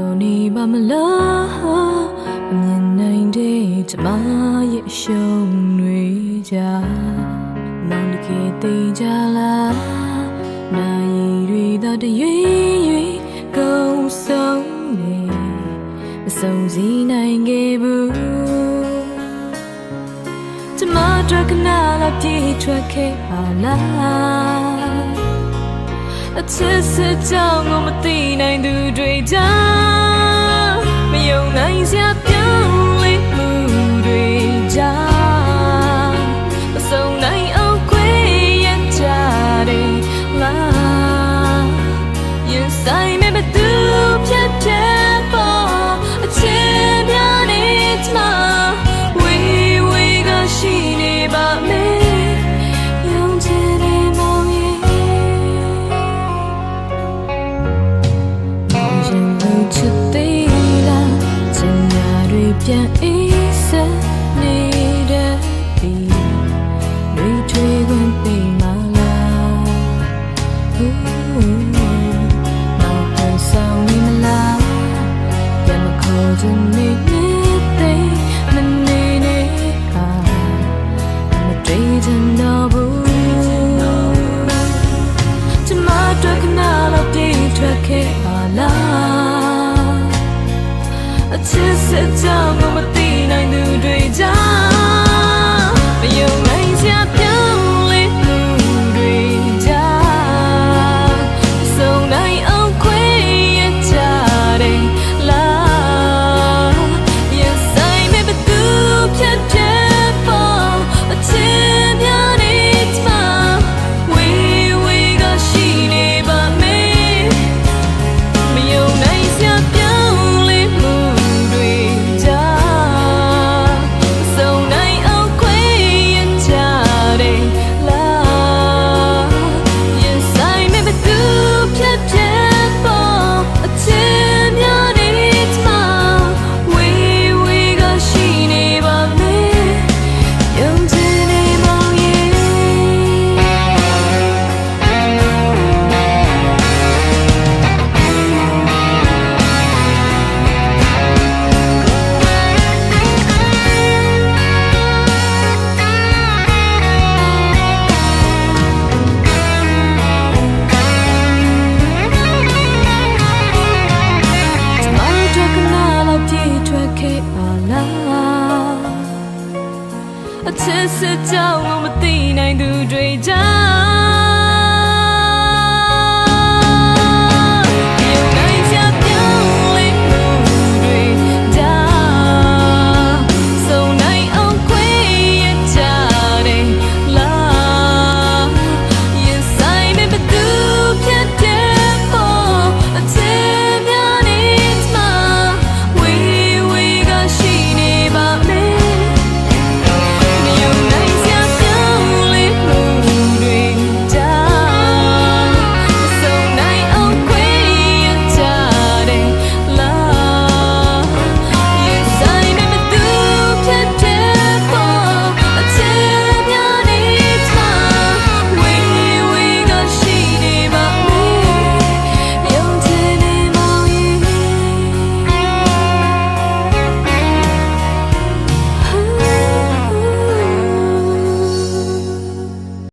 တော်နေပါမလားအမြင်နိုင်တဲ့ကျမရဲ့အရှုံးတွေကြမောင်တကယ်သိကြလားနိုင်ရီတော်တရွေ့ရွေ့ကုန်ဆုံးနေမဆုံးစည်းနိုင်ခဲ့ဘူးကျမတို့ကနာလာပြေးထွက်ခဲ့ပါလား အချစ်စစ်ကြောင့်ငိုမသိနိုင်သူတွေကြောင့်မယုံနိုင်စရာ ပြန်အေးစက်နေတဲ့ဒီတွေထွေးခွင့်ပေးမလားဟူးမောင်ဟန်ဆောင်နေမလားပြန်မခေါ်ချင်နေနေသေးမနေနေဟာမတွေ့ချင်တော့ဘူးကျမတို့ကနာတော့ပြေးထွက်ခဲ့ပါလားအချစ်စစ်ကြောင့်ကိုမသိ နိုင် အချစ်စစ်ကြောင့်မသိနိုင်သူတွေကြောင့်